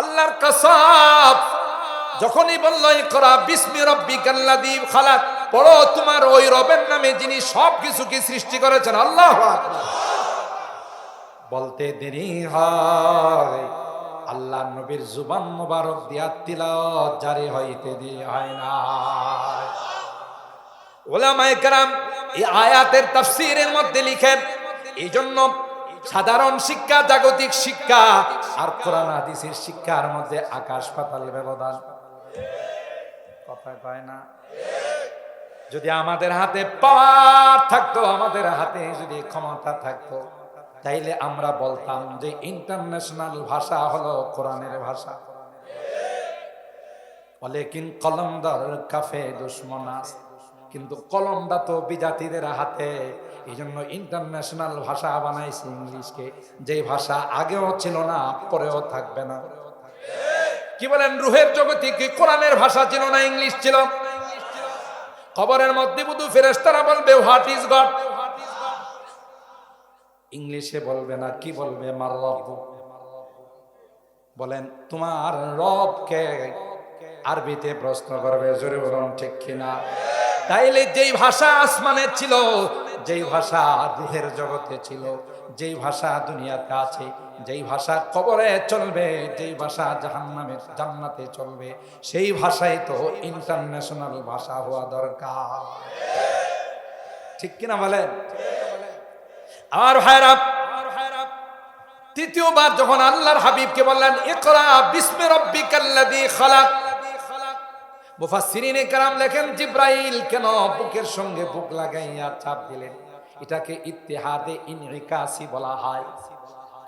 আল্লাহর কসম, যখনই বলল, ইকরা বিসমি রাব্বিকাল্লাযী খালাক, পড়ো তোমার ওই রবের নামে যিনি সব কিছুকে সৃষ্টি করেছেন, আল্লাহ বলতে দেরি হয়, আল্লাহ নবীর জুবান মুবারক দিয়া তিলাওয়াত জারি হইতে দেরি হয় না। ওলামায়ে কেরাম এই আয়াতের তাফসীরের মধ্যে লিখেন এই জন্য সাধারণ শিক্ষা, জাগতিক শিক্ষা, আর কোরআন হাদিসের শিক্ষার মধ্যে আকাশ পাতাল ব্যবধান কথা কয় না? যদি আমাদের হাতে পাওয়ার থাকতো, আমাদের হাতে যদি ক্ষমতা থাকতো, তাইলে আমরা বলতাম যে ইন্টারন্যাশনাল ভাষা হলো কোরআনের ভাষা। বলে অলেকিন কলমদার কাফে দুশ্মনাস কিন্তু কলমটা তো বিজাতিদের হাতে এই জন্য ইন্টারন্যাশনাল ভাষা বানাইছে ইংলিশকে। যে ভাষা আগেও ছিল না, পরেও থাকবে না। কি বলেন, রুহের জগতে কি কোরআনের ভাষা ছিল না, ইংলিশ ছিল? খবরের মধ্যে বুধু ফেরেস্তারা বলবে হোয়াট ইজ গড ইংলিশে বলবে না, কি বলবে, মার রব? বলেন, তোমার রবকে আরবিতে প্রশ্ন করবে, জোরে বলুন ঠিক কিনা? তাইলে যেই ভাষা আসমানের ছিল যেই ভাষা রুহের জগতে ছিল, যেই ভাষা দুনিয়াতে আছে, যেই ভাষা কবরে চলবে, যেই ভাষা জাহান্নামের জান্নাতে চলবে, সেই ভাষাই তো ইন্টারন্যাশনাল ভাষা হওয়া দরকার। ঠিক কিনা বলেন? আর ভাইরা তৃতীয়বার যখন আল্লাহর হাবিবকে বললেন, ইকরা বিস্মে রব্বিকাল্লাযী খালাক মুফাসসিরিনে কেরাম লেখেন, জিব্রাইল কেন বুকের সঙ্গে বুক লাগাইয়া চাপ দিলেন? এটাকে ইত্তেহাদে ইনরিকাসি বলা হয়।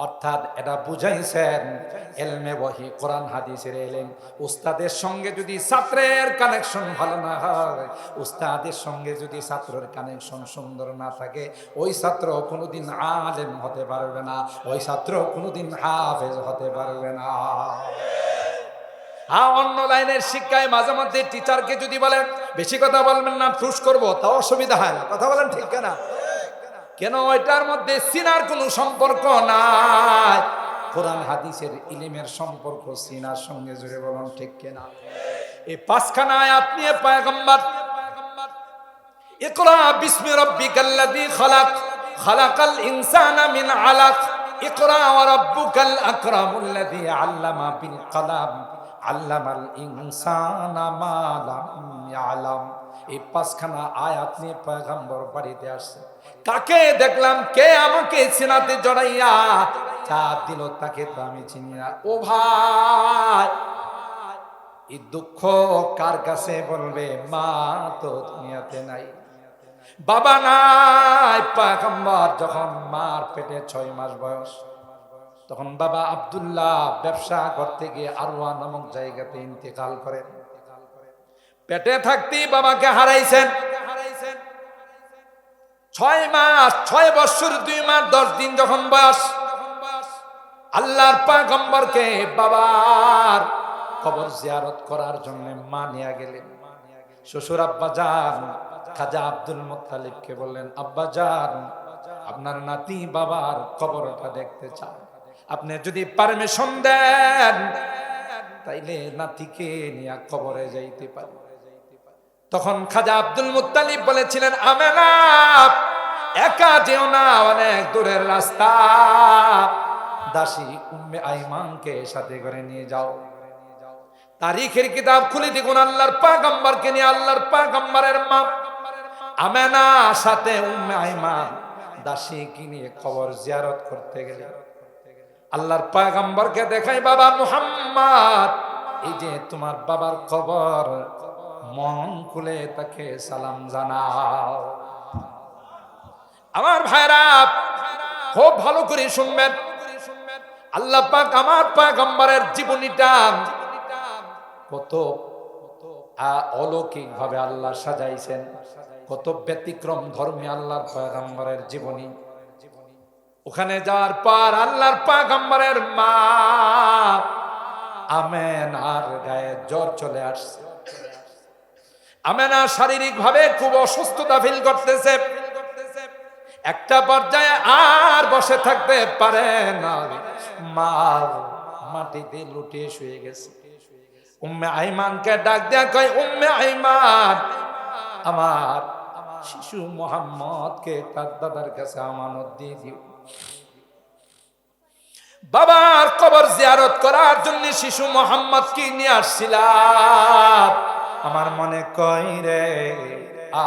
অর্থাৎ এটা বুঝাইছেন এলমে বহি কোরআন হাদিসের এলেম। উস্তাদের সঙ্গে যদি ছাত্রের কানেকশন ভালো না হয়, উস্তাদের সঙ্গে যদি ছাত্রের কানেকশন সুন্দর না থাকে, ওই ছাত্র কোনোদিন আলেম হতে পারবে না, ওই ছাত্র কোনোদিন হাফেজ হতে পারবে না। হ্যাঁ অন্য লাইনের শিক্ষায় মাঝে মধ্যে টিচারকে যদি বলেন, বেশি কথা বলবেন না ফুস করব তাও অসুবিধা হয় না। কথা বলেন ঠিক না কেন ওইটার মধ্যে সিনার কোনো সম্পর্ক নাই? কোরআন, হাদিসের ইলিমের সম্পর্ক সিনার সঙ্গে জুড়ে বলুন ঠিক কেনা? এই পাঁচখানা আয়াত নিয়ে পায়গম্বর, ইকরা বিসমি রাব্বিকাল্লাযী খালাক, খালাকাল ইনসানা মিন আলাক, ইকরা ওয়া রাব্বুকাল আকরামুল্লাযী আল্লামা বিল কলাম আল্লামাল ইনসানা মা লাম ইয়ালাম। এই পাঁচখানা আয়াত নিয়ে পয়গম্বর বাড়িতে আসছে। কাকে দেখলাম? কে আমাকে সিনাতে জড়াইয়া চা দিল তাকে তো আমি চিনি না। ও ভাই, এই দুঃখ কার কাছে বলবে? মা তো দুনিয়াতে নাই। বাবা নাই। পয়গম্বর যখন মার পেটে ছয় মাস বয়স তখন বাবা আব্দুল্লাহ ব্যবসা করতে গিয়ে আরোয়া নামক জায়গাতে ইন্তেকাল করেন। পেটে থাকতেই বাবাকে হারাইছেন। ছয় মাস, ছয় বছর, দুই মাস, দশ দিন যখন বয়স, আল্লাহর পাগম্বরকে বাবার কবর জিয়ারত করার জন্য মা নিয়ে গেলেন। শ্বশুর আব্বা যান, খাজা আব্দুল মোত্তালিবকে বললেন, আব্বা যান, আপনার নাতি বাবার কবরটা দেখতে চান। আপনি যদি পারমিশন দেন, তাইলে নাতিকে নিয়ে কবরে যাইতে পারি। তখন খাজা আব্দুল মুত্তালিব বলেছিলেন, আমেনা, একা যেও না, অনেক দূরের রাস্তা। দাসী উম্মে আইমানকে সাথে করে নিয়ে যাও। তারিখের কিতাব খুলে দেখুন, আল্লাহর পাগম্বরকে নিয়ে আল্লাহর পাগম্বরের মা। আমেনা, সাথে উম্মে আইমান দাসী কিনে কবর জিয়ারত করতে গেলে আল্লাহর পাগম্বরকে দেখাই বাবা মুহাম্মদ। এই যে তোমার বাবার কবর মন খুলে তাকে সালাম জানাও। আমার ভাইরা, খুব ভালো করে শুনবেন। আল্লাহ পাক আমার পাগম্বরের জীবনীটা কত অলৌকিক ভাবে আল্লাহ সাজাইছেন। কত ব্যতিক্রম ধর্মী আল্লাহর পয়গম্বরের জীবনী। ওখানে যাওয়ার পর আল্লাহর পাগম্বরের মা আমেন আর গায়ে জ্বর চলে আসছে। আমেনা শারীরিক ভাবে খুব অসুস্থতা ফিল করতেছে। একটা পর্যায়ে আর বসে থাকতে পারে না। মা মাটিতে লুটিয়ে শুয়ে গেছে। উম্মে আইমানকে ডাক দেয়া কয়, উম্মে আইমান, আমার শিশু মোহাম্মদকে তার দাদার কাছে আমানত দিয়ে দিও। বাবার কবর জিয়ারত করার জন্য শিশু মোহাম্মদ কি নিয়ে আসছিলাম। আমার মনে কই রে,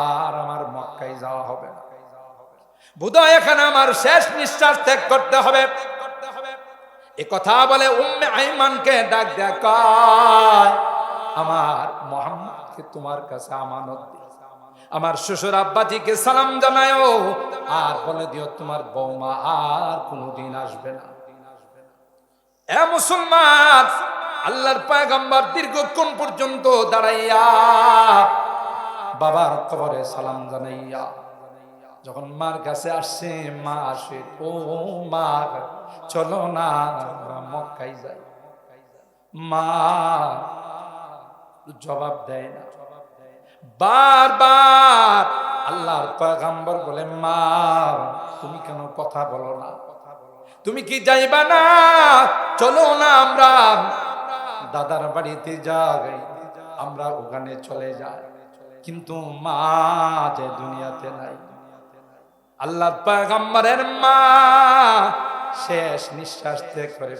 আর আমার মক্কায় যাওয়া হবে না। বুধয় এখানে আমার শেষ নিঃশ্বাস ত্যাগ করতে হবে। এ কথা বলে উম্মে আইমানকে ডাক কয়, আমার মোহাম্মদকে তোমার কাছে আমানত দিই। আমার শ্বশুর আব্বাজিকে সালাম জানায়ও, আর বলে দিও, তোমার বৌমা আর কোনোদিন আসবে না। এ মুসলমান, আল্লাহর পায়গাম্বার দীর্ঘক্ষণ পর্যন্ত দাঁড়াইয়া বাবার কবরে সালাম জানাইয়া, যখন মার কাছে আসছে, মা আসে, ও মা, চলো না মক্কাই যাই। মা জবাব দেয় না। বারবার আল্লাহর পয়গাম্বর বলে, মা, তুমি কেন কথা বলো না? তুমি কি যাইবা না? চলো না আমরা। দাদার বাড়িতে যাই, আমরা ওখানে চলে যাই। কিন্তু মা যে দুনিয়াতে নাই। আল্লাহর পয়গাম্বরের মা শেষ নিঃশ্বাস ত্যাগ করে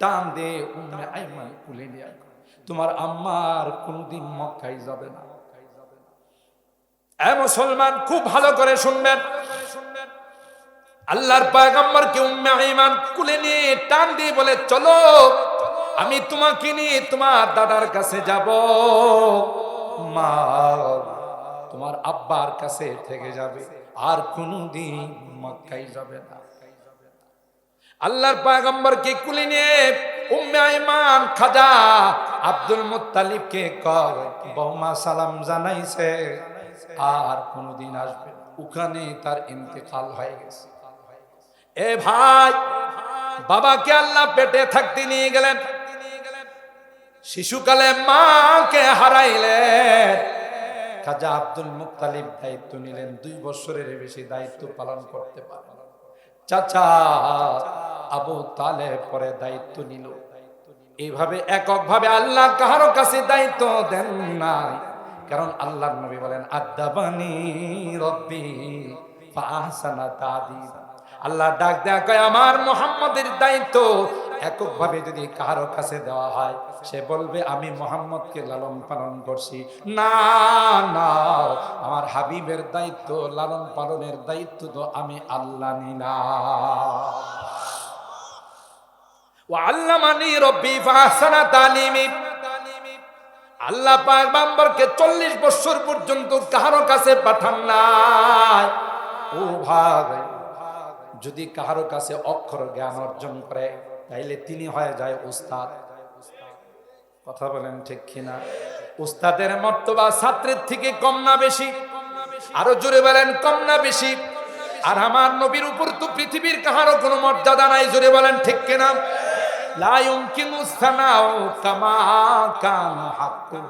টান দিয়ে উম্মে আইমান কুলে নিয়ে তোমার আম্মার কোনদিন মক্কাই যাবে না। এ মুসলমান, খুব ভালো করে শুনবেন। আল্লাহর পয়গম্বরকে উম্মে আইমান কুলে নিয়ে টান দিয়ে বলে, চলো, আমি তোমাকে নিয়ে তোমার দাদার কাছে যাব। মা তোমার আব্বার কাছে থেকে যাবে। আর কোনদিন মক্কাই যাবে না। আল্লাহর পয়গম্বরকে কুলে নিয়ে উম্মে আইমান খাজা আব্দুল মুত্তালিবকে কর, বৌমা সালাম জানাইছে। আর কোনদিন আসবে ওখানে তার ইন্তেকাল হয়ে গেছে। এ ভাই, বাবাকে আল্লাহ পেটে থাকতে নিয়ে গেলেন। শিশুকালে মাকে হারাইলেন। খাজা আব্দুল মুক্তালিব দায়িত্ব নিলেন। দুই বছরের বেশি দায়িত্ব পালন করতে পারেন চাচা আবু তালে পরে দায়িত্ব নিল। এইভাবে এককভাবে আল্লাহ কাহারো কাছে দায়িত্ব দেন নাই। কারণ আল্লাহ নবী বলেন, আদাবানি রব্বি ফাহসানা তাদিব। আল্লাহ ডাক দেয়া কয়, আমার মোহাম্মদের দায়িত্ব এককভাবে যদি কারও কাছে দেওয়া হয়, সে বলবে, আমি মোহাম্মদকে লালন পালন করছি। না না, আমার হাবিবের দায়িত্ব, লালন পালনের দায়িত্ব তো আমি আল্লাহ নিনা ও আল্লামানি রব্বি ফাহসানা তালিমি। আল্লাহ পাক চল্লিশ বছর পর্যন্ত কাহারো কাছে পাঠান নাই। ও ভাই, যদি কাহারো কাছে অক্ষর জ্ঞান অর্জন করে, তাইলে তিনি হয়ে যায় উস্তাদ। কথা বলেন ঠিক কিনা? উস্তাদের মর্তবা ছাত্রের থেকে কম না বেশি? আরও জোরে বলেন, কম না বেশি? আর আমার নবীর উপর তো পৃথিবীর কাহারও কোনো মর্যাদা নাই, জোরে বলেন ঠিক কিনা? لا يمكن الثناء كما كان حقه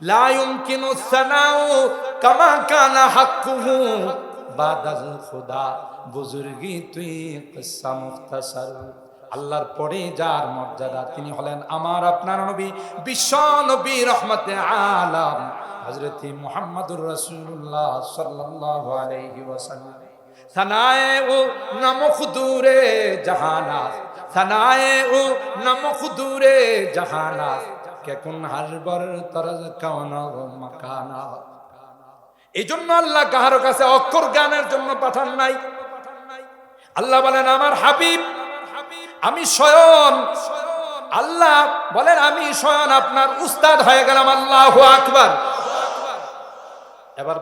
لا يمكن الثناء كما كان حقه بعد الخدا বুজুর্গি তুই কিসসা মুখতাসার আল্লাহর পরে যার মর্যাদা তিনি হলেন আমার আপনার নবী বিশ্ব নবী রহমতে আলাম হজরতি মুহাম্মদুর রাসূলুল্লাহ সাল্লাল্লাহু আলাইহি ওয়াসাল্লাম থানায়ে ও নমক দূরে জাহানাত নমক দূরে জাহানাত কে কোন তরজ মাকানা। এই জন্য আল্লাহ কাছে অক্ষর জ্ঞানের জন্য পাঠান নাই। আল্লাহ বলেন, আমার হাবিব, আমি স্বয়ং আল্লাহ বলেন, আমি স্বয়ং আপনার উস্তাদ হয়ে গেলাম, আল্লাহ আকবার। এবার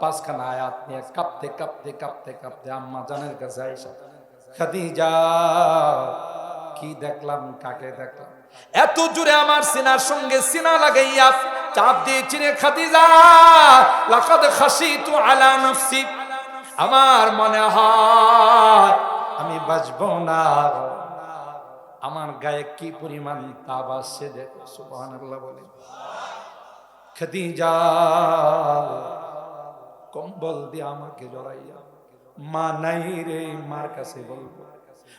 পাঁচখানা আয়াত নিয়ে কাঁপতে কাঁপতে কাঁপতে কাঁপতে আম্মা জানের কাছে আইসা খাদিজা, কি দেখলাম, কাকে দেখলাম? এত জোরে আমার সিনার সঙ্গে সিনা লাগাইয়া চাপ দিয়ে চিনে খাদিজা। লাকাদ খাসিতু আলা নাফসি। আমার মনে হয় আমি বাঁচব না। আমার গায়ে কি পরিমাণ তাপ আসছে দেখো সুবহানাল্লাহ বলে। খাদিজা, কম্বল দিয়ে আমাকে জড়াইয়া মা নাই রে, মার কাছে বলব।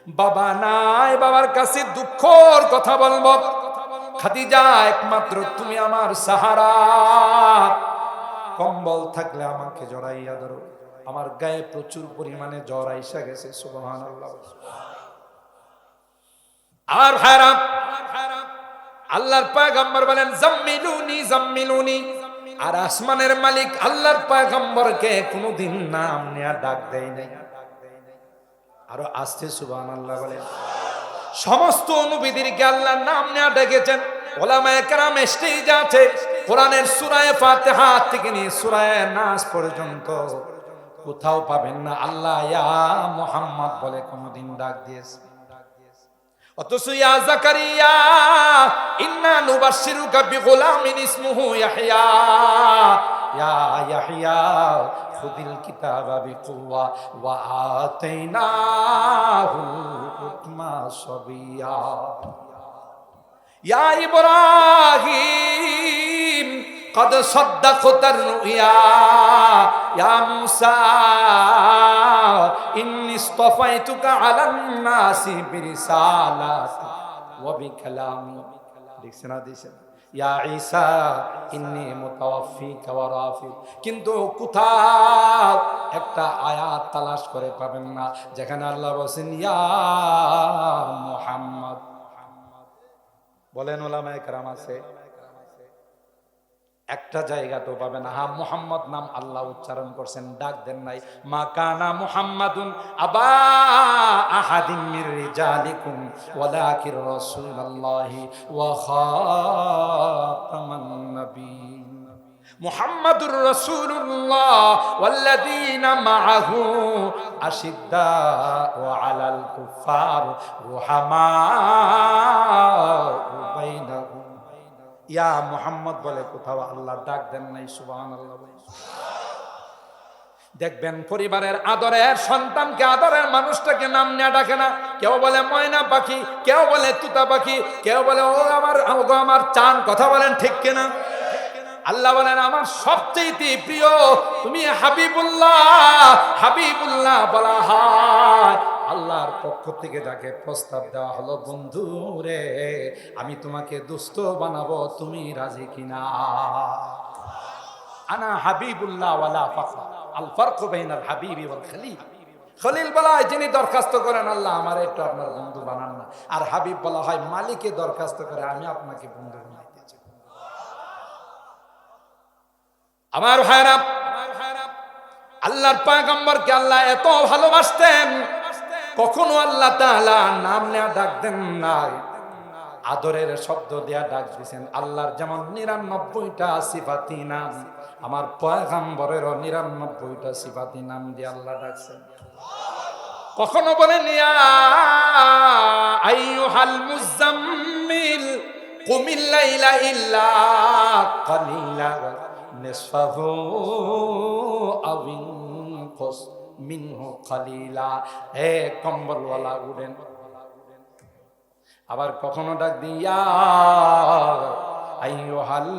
বাবা নাই, বাবার কাছে দুঃখর কথা বলব। খাদিজা, একমাত্র তুমি আমার সাহারা। কম্বল থাকলে আমাকে জড়াইয়া ধরো। আমার গায়ে প্রচুর পরিমাণে জ্বর আইসা গেছে সুবহান আর হারাম আল্লাহর পায়গম্বর বলেন, জাম্মিলুনি জাম্মিলুনি। আর আসমানের মালিক আল্লাহর পায়গম্বরকে কোনোদিন নাম নেয়া ডাক দেয় নাই। আরও আসতে সুবহানাল্লাহ বলে। সমস্ত অনুবিদিরকে আল্লাহর নাম নেয়া ডেকেছেন। স্টেজ আছে সূরায়ে থেকে পর্যন্ত। কোথাও পাবেন না। আল্লাহ ইয়া মুহাম্মদ বলে কোনোদিন ডাক দিয়েছে। অথচ ইয়া জাকারিয়া, ইন্না নুবাশশিরুকা বিগুলামিন ইসমুহু ইয়াহইয়া ইয়া ইয়াহইয়া খুদিল কিতাবা বিকুওয়া ওয়া আতাইনাহু হুকমা সাবিয়া। ইয়া ইব্রাহিম কদ সদ্দা খোতার রুহিয়া ইয়া মুসা ইন্নি কিন্তু কোথাও একটা আয়াত তালাশ করে পাবেন না, যেখানে আল্লাহ বলেন ইয়া মুহাম্মদ। বলেন ওলামায় কেরাম আছে। একটা জায়গা তো পাবেন। হা মুহাম্মদ নাম আল্লাহ উচ্চারণ করছেন, ডাক দেন নাই। মা কানা মুহাম্মাদুন আবা আহাদিম মির রিজালিকুম, ওয়ালাকির রাসূলুল্লাহি ওয়া খাতামান নবিয়্যিন মুহাম্মাদুর রাসূলুল্লাহ ওয়াল্লাযীনা মাআহু আশিদ্দাউ আলাল কুফার রুহামা বাইনাহুম ইয়া মোহাম্মদ বলে কোথাও আল্লাহ ডাক দেন নাই সুবাহান আল্লাহ। দেখবেন পরিবারের আদরের সন্তানকে, আদরের মানুষটাকে নাম নেওয়া ডাকে না। কেউ বলে ময়না পাখি, কেউ বলে তুতা পাখি, কেউ বলে ও আমার ও আমার চান, কথা বলেন ঠিক কিনা? আল্লাহ বলেন, আমার সবচেয়ে প্রিয়, তুমি হাবিবুল্লাহ হাবিবুল্লাহ বলা হয়। আল্লাহর পক্ষ থেকে যাকে প্রস্তাব দেওয়া হলো, বন্ধু রে, আমি তোমাকে দুস্থ বানাবো, তুমি রাজি কিনা? আনা হাবিবুল্লাহ ওয়ালা ফাখর আল ফারকু বাইনাল হাবিবি ওয়াল খলিল। খলিল বলা হয় যিনি দরখাস্ত করেন, আল্লাহ আমার একটু আপনার বন্ধু বানান না। আর হাবিব বলা হয়, মালিকে দরখাস্ত করে, আমি আপনাকে বন্ধু বানাইতে আমার ভাইরা আল্লাহর পায়গম্বরকে আল্লাহ এত ভালোবাসতেন কখনো আল্লাহ তাআলা নাম নেয়া ডাক দেন নাই। আদরের শব্দ দেয়া ডাক দিয়েছেন আল্লাহর যেমন নিরানব্বইটা সিফাতি নাম, আমার পয়গাম্বরেরও নিরানব্বইটা সিফাতি নাম দিয়ে আল্লাহ ডাকছেন। কখনো বলেন ইয়া আইয়ুহাল মুজাম্মিল, কুমিল লাইলা ইল্লা কালিলা, নিসফাহু আও ইনকুস। মিনহু খালিলা। হে কম্বলওয়ালা উড়েন। আবার কখনো ডাক দিয়া, আইয়ুহাল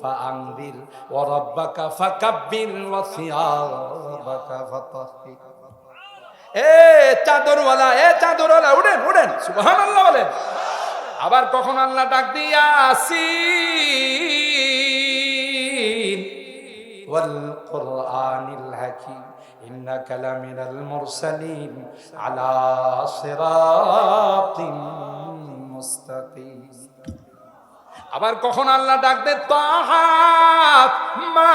ফাআনদির, ওয়া রাব্বাকা ফাকাব্বির ওয়া সিয়াবাকা ফাতাহহির এ চাদরওয়ালা এ চাদরওয়ালা, উড়েন উড়েন, সুবহানাল্লাহ বলেন। আবার কখন আল্লাহ ডাক দিয়া, আসিন, ওয়াল কুরআনিল হাকীম إنك لمن المرسلين على صراط مستقيم আবার কখন আল্লাহ ডাক দে তাহাত মা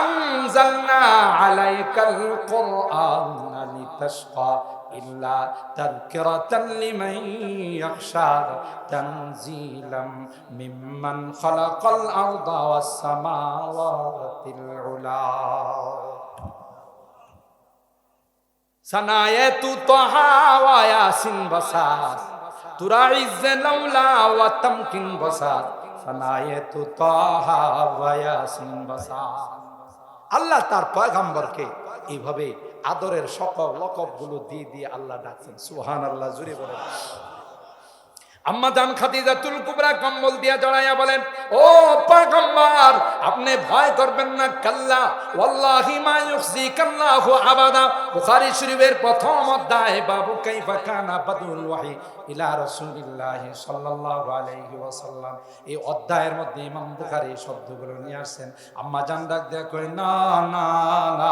আনজালনা আলাইকাল কুরআন ইয়াখশা তানজিলাম মিম্মান খালাকাল আরদা ওয়াস সামাওয়াতিল উলা। সানায়াতু তাহা ওয়া ইয়াসিন বাসার তুরাইজ লাউলা ওয়া তামকিন বাসার সানায়াতু তাহা ওয়া ইয়াসিন বাসার আল্লাহ তার পয়গম্বরকে এইভাবে আদরের সকল লকবগুলো দিয়ে দিয়ে আল্লাহ ডাকছেন। সুহান আল্লাহ জুড়ে বলেন। আম্মা জান খাদিজাতুল কুবরা কম্বল দিয়া জড়াইয়া বলেন, ও পাগম্বার, আপনি ভয় করবেন না, কাল্লা, ওয়াল্লাহি মা ইউখজিকাল্লাহু আবাদা। বুখারী শরীফের প্রথম অধ্যায়, বাবু কাইফা কানা বাদুল ওয়াহি ইলা রাসূলিল্লাহি সাল্লাল্লাহু আলাইহি ওয়াসাল্লাম। এই অধ্যায়ের মধ্যে ইমাম বুখারী শব্দগুলো নিয়ে আসছেন। আম্মা জান ডাক দেয়া কই না না না,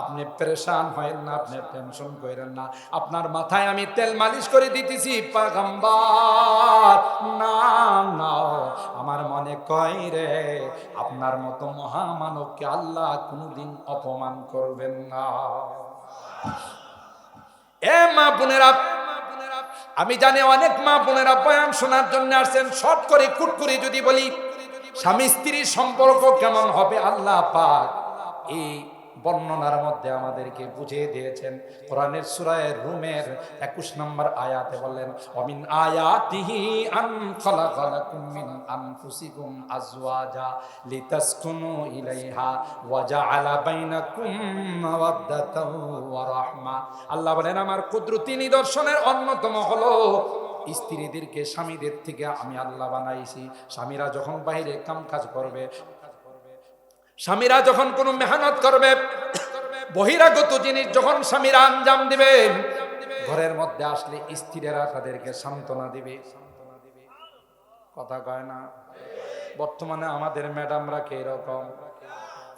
আপনি পরেশান হয়েন না, আপনি টেনশন করেন না। আপনার মাথায় আমি তেল মালিশ করে দিতেছি, পাগম্বার। আমার মনে কয় রে, আপনার মতো মহামানবকে আল্লাহ কোনোদিন অপমান করবেন না। এ মা বোনেরা, আমি জানি অনেক মা বোনেরা বয়ান শোনার জন্য আসছেন শর্ট করে, কুট করে যদি বলি স্বামী স্ত্রীর সম্পর্ক কেমন হবে? আল্লাহ পাক এই বর্ণনার মধ্যে আমাদেরকে বুঝিয়ে দিয়েছেন। কোরআনের সুরায় রুমের একুশ নম্বর আয়াতে বললেন, অমিন আয়াতিহি আন খালাকালাকুম মিন আনফুসিকুম আজওয়াজা লিতাসকুনু ইলাইহা ওয়া জাআলা বাইনাকুম মাওয়াদ্দাতাও ওয়া রাহমা। আল্লাহ বলেন, আমার কুদরতি নিদর্শনের অন্যতম হলো স্ত্রীদেরকে স্বামীদের থেকে আমি আল্লাহ বানাইছি। স্বামীরা যখন বাইরে কাম কাজ করবে স্বামীরা যখন কোনো মেহনত করবে, বহিরাগত জিনিস যখন স্বামীরা আঞ্জাম দিবে, ঘরের মধ্যে আসলে স্ত্রীরা তাদেরকে সান্ত্বনা দিবে। কথা কয় না? বর্তমানে আমাদের ম্যাডামরা কে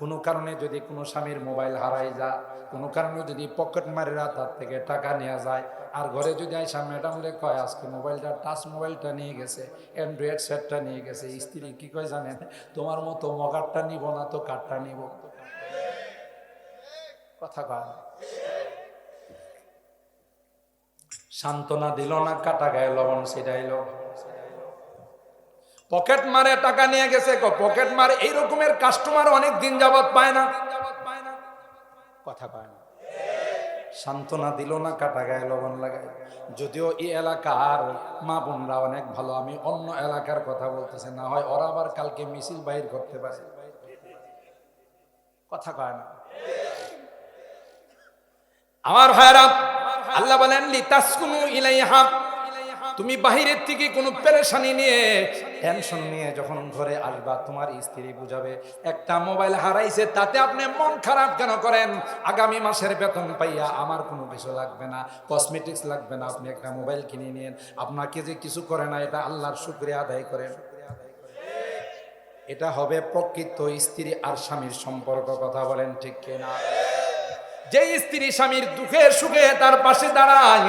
কোনো কারণে যদি কোনো স্বামীর মোবাইল হারাই যায়, কোনো কারণে যদি পকেট মারেরা তার থেকে টাকা নেওয়া যায় আর ঘরে যদি আইসা ম্যাডামরে কয়, আজকে মোবাইলটা, টাচ মোবাইলটা নিয়ে গেছে অ্যান্ড্রয়েড সেটটা নিয়ে গেছে, স্ত্রী কি কয় জানেন? তোমার মতো মগারটা নিব না তো কাঠটা নিব। কথা কয় সান্ত্বনা দিল না, কাটা গায়ে লবণ ছিটাইল। পকেট মারে টাকা নিয়ে গেছে পকেট মারে এই রকমের কাস্টমার অনেক দিন যাবত পায় না। কথা পায় না। সান্ত্বনা দিল না, কাটা গায়ে লবণ লাগায় যদিও এই এলাকার মা বোনরা অনেক ভালো, আমি অন্য এলাকার কথা বলতেছে, না হয় ওরা আবার কালকে মিছিল বাহির করতে পারে। কথা কয় না। আমার ভাইরা আল্লাহ বলেন, লিতাসকুনু ইলাইহা তুমি বাহিরের থেকে কোনো পেরেশানি নিয়ে টেনশন নিয়ে যখন ঘরে আসবা, তোমার স্ত্রী বুঝাবে, একটা মোবাইল হারাইছে, তাতে আপনি মন খারাপ কেন করেন? আগামী মাসের বেতন পাইয়া আমার কোনো কিছু লাগবে না কসমেটিক্স লাগবে না, আপনি একটা মোবাইল কিনে নিন আপনাকে যে কিছু করে না, এটা আল্লাহর শুক্রিয়া আদায় করেন। এটা হবে প্রকৃত স্ত্রী আর স্বামীর সম্পর্ক, কথা বলেন ঠিক কিনা? যে স্ত্রী স্বামীর দুঃখের সুখে তার পাশে দাঁড়ায়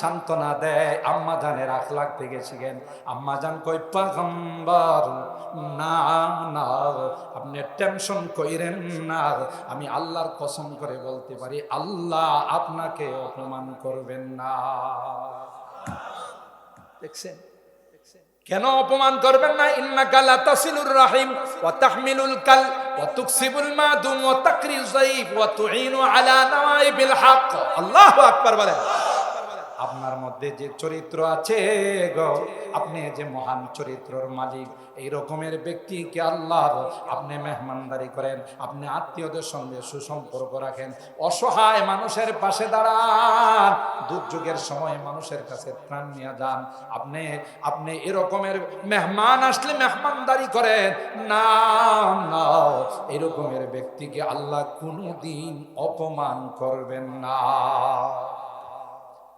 সান্ত্বনা দেয়, আম্মা জানের আখলাক থেকে শিখেন। আম্মা জান কই পাগম্বর না না, আপনি টেনশন কইরেন না, আমি আল্লাহর কসম করে বলতে পারি, আল্লাহ আপনাকে অপমান করবেন না। দেখছেন? কেন অপমান করবেন না? ইন্নাকা লা তাসিলুর রাহিম, ওয়া তাহমিলুল কাল, ওয়া তুকসিবুল মাদুম, ওয়া তাকরিজ যায়িফ, ওয়া তুইনু আলা নাওয়াইবিল হক আল্লাহু আকবার বলেন। আপনার মধ্যে যে চরিত্র আছে গো, আপনি যে মহান চরিত্রর মালিক, এই রকমের ব্যক্তিকে আল্লাহ আপনি মেহমানদারি করেন, আপনি আত্মীয়দের সঙ্গে সুসম্পর্ক রাখেন, অসহায় মানুষের পাশে দাঁড়ান, দুর্যোগের সময় মানুষের কাছে প্রাণ নিয়ে যান, আপনি আপনি এরকমের মেহমান আসলে মেহমানদারি করেন, না না এরকমের ব্যক্তিকে আল্লাহ কোনোদিন অপমান করবেন না।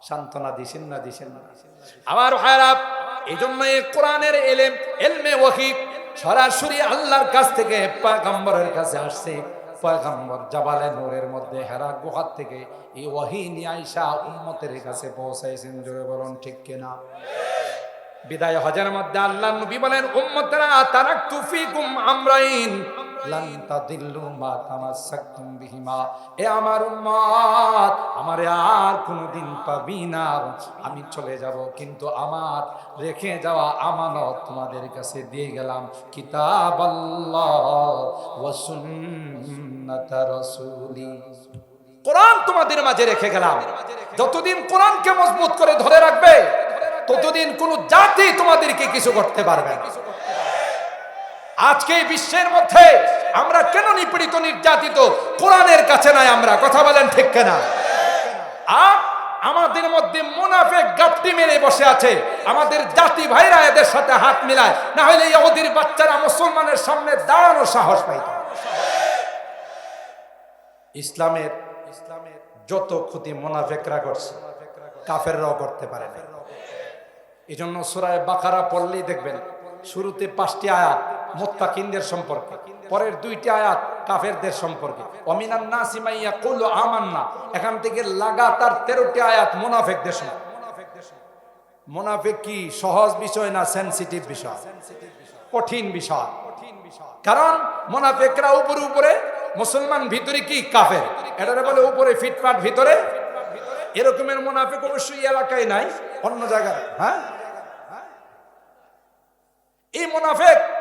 সান্ত্বনা দিছেন না দিছেন না আমার ভাইরা এই জন্য কোরআনের এলেম, এলমে ওয়াহি সরাসরি আল্লাহর কাছ থেকে পাগম্বরের কাছে আসছে। পয়গম্বর জাবালে নূরের মধ্যে হেরা গুহার থেকে এই ওয়াহি নিয়ে আইসা উম্মতের কাছে পৌঁছাইছেন, জোরে বলুন ঠিক কিনা? বিদায় হজের মধ্যে আল্লাহ নবী বলেন, উম্মতেরা, তারাকতু ফিকুম আমরাইন। আমার আর কোনোদিন পাবি না। আমি চলে যাব, কিন্তু আমার রেখে যাওয়া আমানত তোমাদের কাছে দিয়ে গেলাম। কিতাব কোরআন তোমাদের মাঝে রেখে গেলাম। যতদিন কোরআনকে মজবুত করে ধরে রাখবে, ততদিন কোন জাতি তোমাদেরকে কিছু করতে পারবে না। আজকে বিশ্বের মধ্যে আমরা কেন নিপীড়িত, নির্যাতিত? কোরআনের কাছে নাই আমরা। কথা বলেন ঠিক কেনা? আর আমাদের মধ্যে মুনাফেক গাপটি মেরে বসে আছে। আমাদের জাতি ভাইরা এদের সাথে হাত মিলায়। না হলে ইহুদির বাচ্চারা মুসলমানের সামনে দাঁড়ানোর সাহস পাইত। ইসলামের ইসলামের যত ক্ষতি মুনাফেকরা করছে, কাফেররাও করতে পারে না এই জন্য সুরায় বাকারা পড়লেই দেখবেন, শুরুতে পাঁচটি আয়াত মোত্তাকিনদের সম্পর্কে। পরের দুইটি আয়াত কাফেরদের সম্পর্কে। অমিনান নাসিমাইয়া কুল আমান্না। এখান থেকে লাগাতার তেরোটি আয়াত মুনাফেকদের সম্পর্কে মুনাফেক কি? সহজ বিষয় না সেনসিটিভ বিষয়? কঠিন বিষয়। কারণ মোনাফেকরা উপরে উপরে, মুসলমান ভিতরে কি? কাফের। এটারে বলে উপরে ফিটফাট ভিতরে। এরকমের মোনাফেক অবশ্যই এলাকায় নাই, অন্য জায়গায়। হ্যাঁ? এই মোনাফেক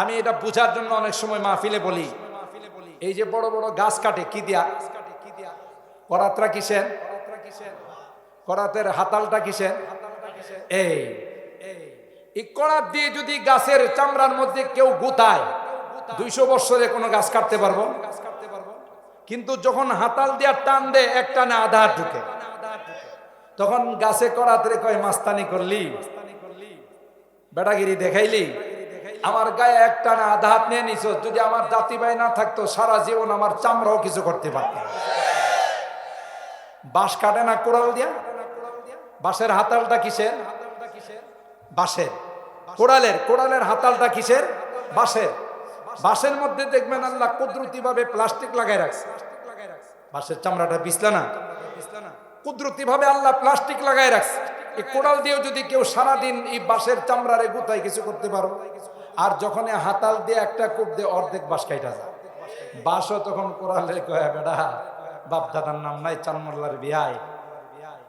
আমি এটা বুঝার জন্য অনেক সময় মাহফিলে বলি। এই যে বড় বড় গাছ কাটে, কি দিয়া? করাতরা কিসের? করাতের হাতালটা কিসের? এই এই করাত দিয়ে যদি গাছের চামড়ার মধ্যে কেউ গুতায়, দুইশো বছরে কোনো গাছ কাটতে পারব? কিন্তু যখন হাতাল দিয়া টান দেয়, এক টানে আধা ঢুকে। তখন গাছে করাতে কয়, মাস্তানি করলি? বেটাগিরি দেখাইলি? আমার গায়ে এক টানে আধা হাত নিয়ে নিছ, যদি আমার জাতি ভাই না থাকতো, সারা জীবন আমার চামড়াও কিছু করতে পারতাম। বাঁশ কাটে না কোড়াল দিয়া? বাঁশের হাতালটা কিসের? বাঁশের। কোড়ালের কোড়ালের হাতালটা কিসের? বাঁশের। বাঁশের মধ্যে দেখবেন আল্লাহ কুদরতি ভাবে প্লাস্টিক লাগাই রাখছে। বাঁশের চামড়াটা পিছলা না? কুদরতি ভাবে আল্লাহ প্লাস্টিক লাগাই রাখছে। কোড়াল দিয়েও যদি কেউ সারাদিন এই বাঁশের চামড়ারে গুতায় কিছু করতে পারো। আর যখন হাতাল দিয়ে একটা কূপ দিয়ে অর্ধেক বাস কাইটা যায়। বাঁশও তখন কোড়ালে কয়ে বেড়া বাপ দাদার নাম নাই চানমোল্লার বিয়ায়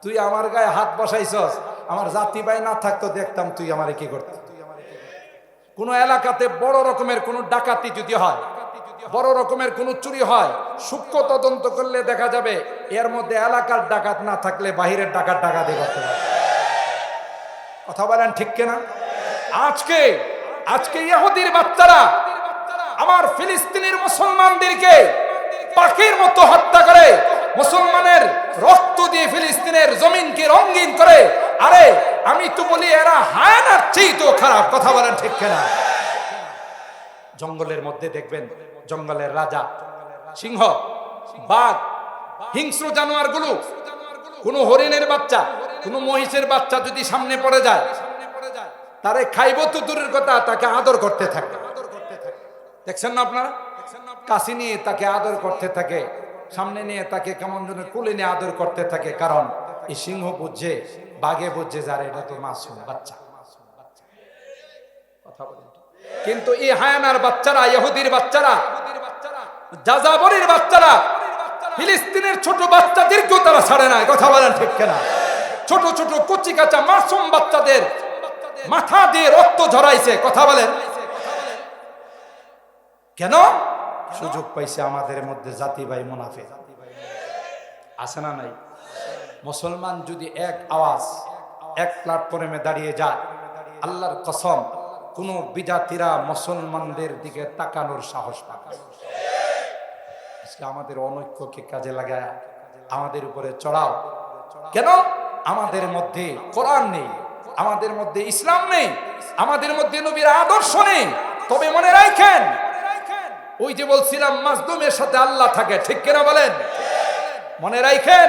তুই আমার গায়ে হাত বসাইছস, আমার জাতি ভাই না থাকতো দেখতাম তুই আমারে কি করতে। কোন এলাকাতে বড় রকমের কোন ডাকাতি যদি হয়, বড় রকমের কোন চুরি হয়, সূক্ষ্ম তদন্ত করলে দেখা যাবে এর মধ্যে এলাকার ডাকাত না থাকলে বাহিরের ডাকাত ডাকাতি করতে পারে। কথা বলেন ঠিক কিনা? আজকে আজকে ইহুদির বাচ্চারা, আমার ফিলিস্তিনের মুসলমানদেরকে পাখির মতো হত্যা করে, মুসলমানের রক্ত দিয়ে ফিলিস্তিনের জমিনকে রঙিন করে। আরে, আমি তো বলি এরা হায়নার চেয়ে তো খারাপ, কথা বলেন ঠিক কিনা? জঙ্গলের মধ্যে দেখবেন, জঙ্গলের রাজা, সিংহ, বাঘ, হিংস্র জানোয়ারগুলো কোন হরিণের বাচ্চা, কোন মহিষের বাচ্চা যদি সামনে পড়ে যায় তারে খাইব তো দূরের কথা, তাকে আদর করতে থাকে। দেখছেন না আপনারা? কাশি নিয়ে তাকে আদর করতে থাকে, সামনে নিয়ে তাকে কেমন যেন কুলে নিয়ে আদর করতে থাকে, কারণ এই সিংহ বুঝছে বাঘে বুঝছে যার এটা তো মাসুম বাচ্চা। কথা কিন্তু এই হায়ানার বাচ্চারা, ইহুদির বাচ্চারা, যাযাবরের বাচ্চারা, ফিলিস্তিনের ছোট বাচ্চাদেরকেও তারা ছাড়ে না কথা বলেন ঠিক কেনা? ছোট ছোট কচি কাঁচা মাসুম বাচ্চাদের মাথা দিয়ে রক্ত ঝরাইছে, কথা বলেন। কেন? সুযোগ পাইছে আমাদের মধ্যে জাতি ভাই মুনাফে। আছে না নাই? মুসলমান যদি এক আওয়াজ, এক প্ল্যাটফর্মে দাঁড়িয়ে যায়, আল্লাহর কসম, কোন বিজাতিরা মুসলমানদের দিকে তাকানোর সাহস পাবে আজকে আমাদের অনৈক্যকে কাজে লাগায়, আমাদের উপরে চড়াও। কেন? আমাদের মধ্যে কোরআন নেই। আমাদের মধ্যে ইসলাম নেই, আমাদের মধ্যে নবীর আদর্শ নেই। তবে মনে রাখেন, ওই যে বলছিলাম, মাজলুমের সাথে আল্লাহ থাকে, ঠিক কিনা বলেন? মনে রাখেন,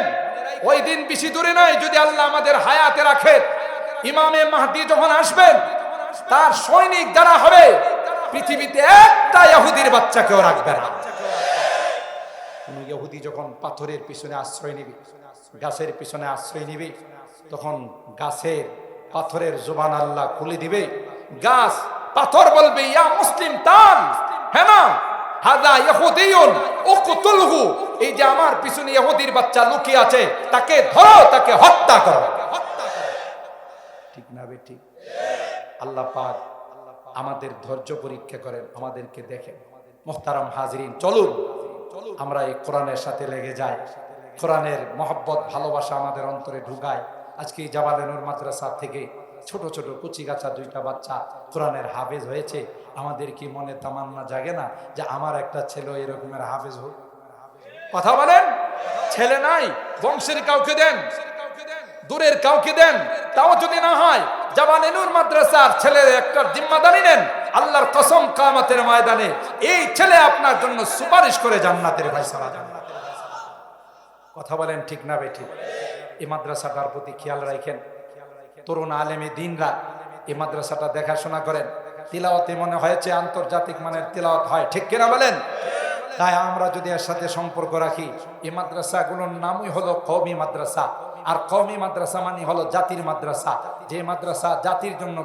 ওই দিন বেশি দূরে নয়, যদি আল্লাহ আমাদের হায়াতে রাখে। ইমামে মাহদি যখন আসবেন, তার সৈনিক যারা হবে, পৃথিবীতে একটা ইহুদির বাচ্চাকেও রাখবে না। কোন ইহুদি যখন পাথরের পিছনে আশ্রয় নিবি, গাছের পিছনে আশ্রয় নিবি, তখন গাছের পাথরের জোবান আল্লাহ খুলে দিবে। গাছ, পাথর বলবে, ইয়া মুসলিম তান হ্যাঁ আমার পিছনে বাচ্চা লুকিয়ে আছে, তাকে ধরো, তাকে হত্যা করো। ঠিক না ঠিক? আল্লাহ আমাদের ধৈর্য পরীক্ষা করেন, আমাদেরকে হাজরিন, চলুন। আমরা এই কোরআনের সাথে লেগে যাই। কোরআনের মহব্বত, ভালোবাসা আমাদের অন্তরে ঢুকায়। আজকে জাবালেনুর মাদ্রাসা থেকে ছোট ছোট কুচি গাছা দুইটা বাচ্চা কোরআনের হাফেজ হয়েছে। আমাদের কি মনে তামান্না জাগে না যে আমার একটা ছেলে এরকমের হাফেজ হোক? কথা বলেন। ছেলে নাই, বংশের কাউকে দেন, দূরের কাউকে দেন, তাও যদি না হয় জাবানেনুর মাদ্রাসার ছেলে একটা জিম্মাদারি নেন, আল্লাহর কসম কামাতের ময়দানে এই ছেলে আপনার জন্য সুপারিশ করে জান্নাতের ফায়সালা জান্নাতের কথা বলেন ঠিক না বেঠিক এই মাদ্রাসাটার প্রতি খেয়াল রাখেন। তরুণ আলেমে দিনরা এই মাদ্রাসাটা দেখাশোনা করেন। তিলাওয়াতে মনে হয়েছে আন্তর্জাতিক মানের তিলাওয়াত হয়। ঠিক কিনা বলেন? তাই আমরা যদি এর সাথে সম্পর্ক রাখি এই মাদ্রাসাগুলোর নামই হলো কওমি মাদ্রাসা। আর কওমি মাদ্রাসা মানে হলো জাতির মাদ্রাসা। যে মাদ্রাসা জাতির জন্য